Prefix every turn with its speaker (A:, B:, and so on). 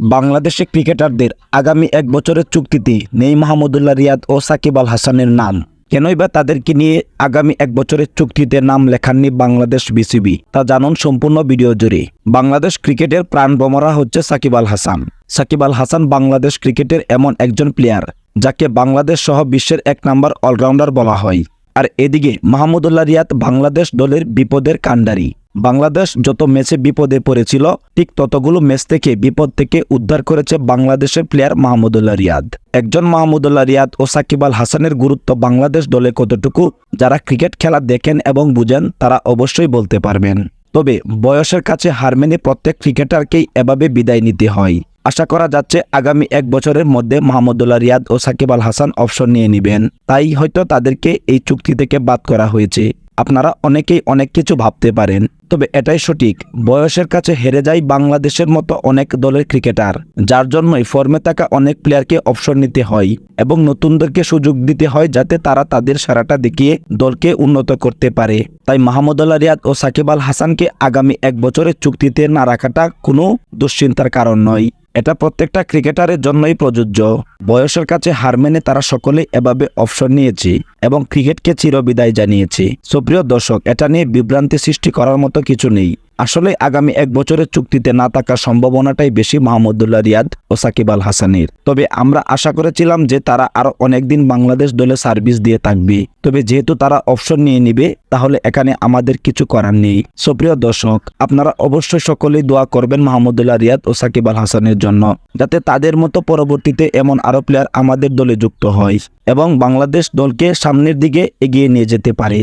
A: বাংলাদেশি ক্রিকেটারদের আগামী এক বছরের চুক্তিতে নেই মাহমুদুল্লাহ রিয়াদ ও সাকিব আল হাসানের নাম। কেনই বা তাদেরকে নিয়ে আগামী এক বছরের চুক্তিতে নাম লেখাননি বাংলাদেশ বিসিবি। তা জানুন সম্পূর্ণ ভিডিও জুড়ে। বাংলাদেশ ক্রিকেটের প্রাণ বোমরা হচ্ছে সাকিব আল হাসান। সাকিব আল হাসান বাংলাদেশ ক্রিকেটের এমন একজন প্লেয়ার, যাকে বাংলাদেশ সহ বিশ্বের এক নম্বর অলরাউন্ডার বলা হয়। আর এদিকে মাহমুদুল্লাহ রিয়াদ বাংলাদেশ দলের বিপদের কাণ্ডারি। বাংলাদেশ যত ম্যাচে বিপদে পড়েছিল, ঠিক ততগুলো ম্যাচ থেকে বিপদ থেকে উদ্ধার করেছে বাংলাদেশের প্লেয়ার মাহমুদুল্লাহ রিয়াদ। একজন মাহমুদুল্লাহ রিয়াদ ও সাকিব আল হাসানের গুরুত্ব বাংলাদেশ দলে কতটুকু, যারা ক্রিকেট খেলা দেখেন এবং বুঝেন, তারা অবশ্যই বলতে পারবেন। তবে বয়সের কাছে হার মেনে প্রত্যেক ক্রিকেটারকেই এভাবে বিদায় নিতে হয়। আশা করা যাচ্ছে আগামী এক বছরের মধ্যে মাহমুদুল্লাহ রিয়াদ ও সাকিব আল হাসান অপশন নিয়ে নেবেন। তাই হয়তো তাদেরকে এই চুক্তি থেকে বাদ করা হয়েছে। আপনারা অনেকেই অনেক কিছু ভাবতে পারেন। তবে এটাই সঠিক, বয়সের কাছে হেরে যায় বাংলাদেশের মতো অনেক দলের ক্রিকেটার, যার জন্যই ফর্মে থাকা অনেক প্লেয়ারকে অপশন নিতে হয় এবং নতুনদেরকে সুযোগ দিতে হয় যাতে তারা তাদের সারাটা দেখিয়ে দলকে উন্নত করতে পারে। তাই মাহমুদুল্লাহ রিয়াদ ও সাকিব আল হাসানকে আগামী এক বছরের চুক্তিতে না রাখাটা কোনো দুশ্চিন্তার কারণ নয়। এটা প্রত্যেকটা ক্রিকেটারের জন্যই প্রযোজ্য। বয়সের কাছে হার মেনে তারা সকলে এভাবে অপশন নিয়েছে এবং ক্রিকেটকে চিরবিদায় জানিয়েছে। সুপ্রিয় দর্শক, এটা নিয়ে বিভ্রান্তি সৃষ্টি করার মতো কিছু নেই। আসলে আগামী এক বছরের চুক্তিতে না থাকার সম্ভাবনাটাই বেশি মাহমুদুল্লাহ রিয়াদ ও সাকিব আল হাসানের। তবে আমরা আশা করেছিলাম যে তারা আরও অনেকদিন বাংলাদেশ দলে সার্ভিস দিয়ে থাকবে। তবে যেহেতু তারা অপশন নিয়ে নিবে, তাহলে এখানে আমাদের কিছু করার নেই। সুপ্রিয় দর্শক, আপনারা অবশ্যই সকলেই দোয়া করবেন মাহমুদুল্লাহ রিয়াদ ও সাকিব আল হাসানের জন্য, যাতে তাদের মতো পরবর্তীতে এমন আরও প্লেয়ার আমাদের দলে যুক্ত হয় এবং বাংলাদেশ দলকে সামনের দিকে এগিয়ে নিয়ে যেতে পারে।